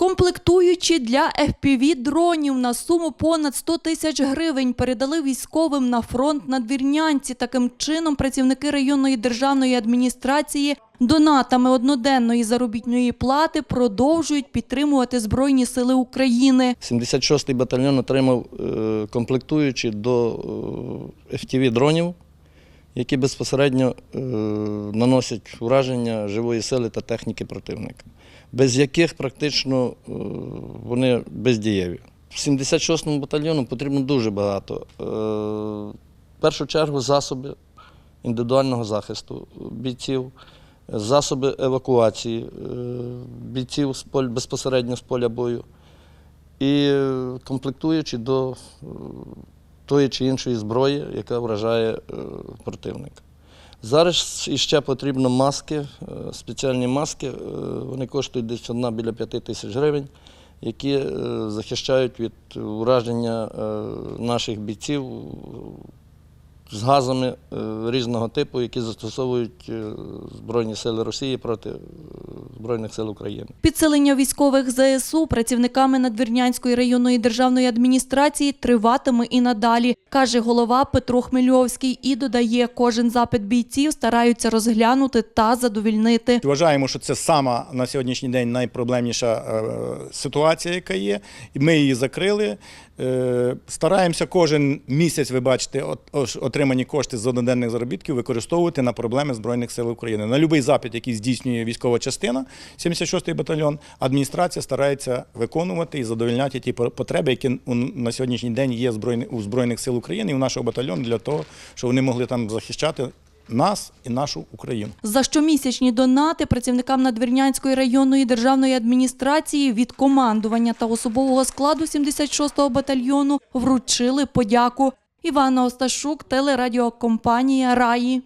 Комплектуючі для fpv дронів на суму понад 100 тисяч гривень передали військовим на фронт на Двірнянці. Таким чином працівники районної державної адміністрації донатами одноденної заробітної плати продовжують підтримувати Збройні сили України. 76-й батальйон отримав е, комплектуючі до е, FTV-дронів, які безпосередньо е, наносять ураження живої сили та техніки противника, без яких практично е, вони бездієві. 76-му батальйону потрібно дуже багато. Е, В першу чергу засоби індивідуального захисту бійців, засоби евакуації бійців безпосередньо з поля бою і комплектуючи до тої чи іншої зброї, яка вражає е, противника. Зараз іще потрібно маски, е, спеціальні маски. е, Вони коштують десь одна біля 5 тисяч гривень, які захищають від ураження наших бійців з газами різного типу, які застосовують Збройні сили Росії проти Збройних сил України. Підсилення військових ЗСУ працівниками Надвірнянської районної державної адміністрації триватиме і надалі, каже голова Петро Хмельовський і додає, кожен запит бійців стараються розглянути та задовільнити. Вважаємо, що це сама на сьогоднішній день найпроблемніша е, ситуація, яка є. Ми її закрили. Е, Стараємося кожен місяць, ви бачите, от- отримані кошти з одноденних заробітків використовувати на проблеми Збройних сил України. На будь-який запит, який здійснює військова частина, 76-й батальйон, адміністрація старається виконувати і задовольняти ті потреби, які на сьогоднішній день є у Збройних сил України і у нашого батальйону для того, щоб вони могли там захищати нас і нашу Україну. За щомісячні донати працівникам Надвірнянської районної державної адміністрації від командування та особового складу 76-го батальйону вручили подяку. Івана Осташук, телерадіокомпанія Раї.